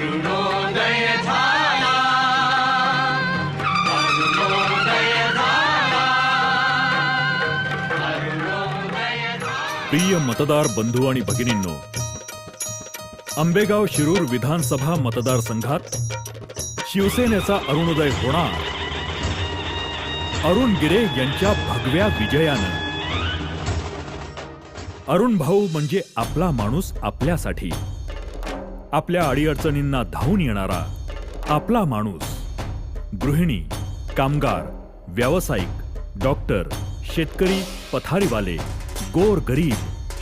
अरुणोदय झाला अरुणोदय झाला अरुणोदय झाला प्रिय मतदार बंधू आणि भगिनींनो आंबेगाव शिरूर विधानसभा मतदारसंघात शिवसेनेचा अरुणोदय होणार. अरुण गिरे यांच्या भगव्या विजयानं. अरुण भाऊ म्हणजे आपला माणूस आपल्यासाठी. आपल्या अडीअडचणींना धावून येणारा आपला माणूस. गृहिणी कामगार व्यावसायिक डॉक्टर शेतकरी पथारीवाले गोर गरीब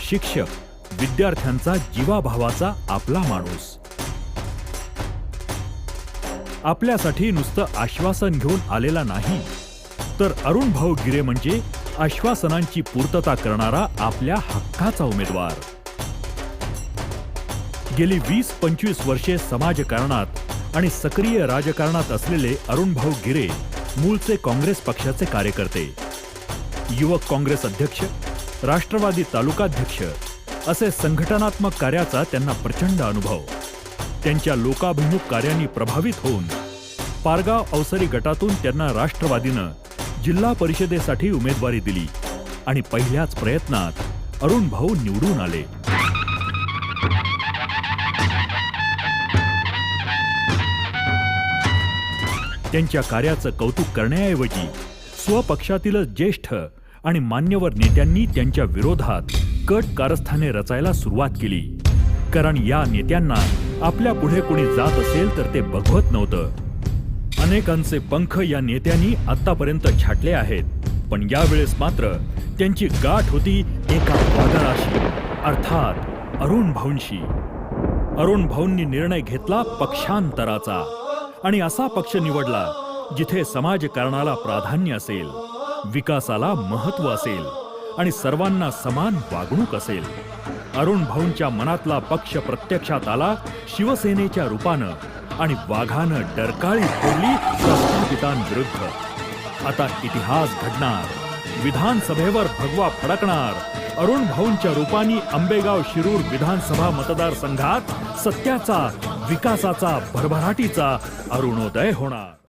शिक्षक विद्यार्थ्यांचा जीवाभावाचा आपला माणूस. आपल्यासाठी नुसतं आश्वासन घेऊन आलेला नाही तर अरुण भाऊ गिरे म्हणजे आश्वासनांची पूर्तता करणारा आपल्या हक्काचा उमेदवार. गेली वीस पंचवीस वर्षे समाजकारणात आणि सक्रिय राजकारणात असलेले अरुणभाऊ गिरे मूळचे काँग्रेस पक्षाचे कार्यकर्ते. युवक काँग्रेस अध्यक्ष राष्ट्रवादी तालुकाध्यक्ष असे संघटनात्मक कार्याचा त्यांना प्रचंड अनुभव. त्यांच्या लोकाभिमुख कार्यांनी प्रभावित होऊन पारगाव अवसरी गटातून त्यांना राष्ट्रवादीनं जिल्हा परिषदेसाठी उमेदवारी दिली आणि पहिल्याच प्रयत्नात अरुण भाऊ निवडून आले. त्यांच्या कार्याचं कौतुक करण्याऐवजी स्वपक्षातीलच ज्येष्ठ आणि मान्यवर नेत्यांनी त्यांच्या विरोधात कट कारस्थाने रचायला सुरुवात केली. कारण या नेत्यांना आपल्या पुढे कोणी जात असेल तर ते बघवत नव्हतं. अनेकांचे पंख या नेत्यांनी आतापर्यंत छाटले आहेत पण यावेळेस मात्र त्यांची गाठ होती एका वादळाशी अर्थात अरुण भाऊंशी. अरुण भाऊंनी निर्णय घेतला पक्षांतराचा. आणि असा पक्ष निवडला जिथे समाजकारणाला प्राधान्य असेल विकासाला महत्त्व असेल आणि सर्वांना समान वागणूक असेल. अरुण भाऊंच्या मनातला पक्ष प्रत्यक्षात आला शिवसेनेच्या रूपानं आणि वाघानं डरकाळी फोडली प्रस्थापितांविरुद्ध आता इतिहास घडणार विधानसभेवर भगवा फडकणार अरुण भाऊंच्या रूपानी आंबेगाव शिरूर विधानसभा मतदारसंघात सत्याचा विकासाचा भरभराटीचा अरुणोदय होणार.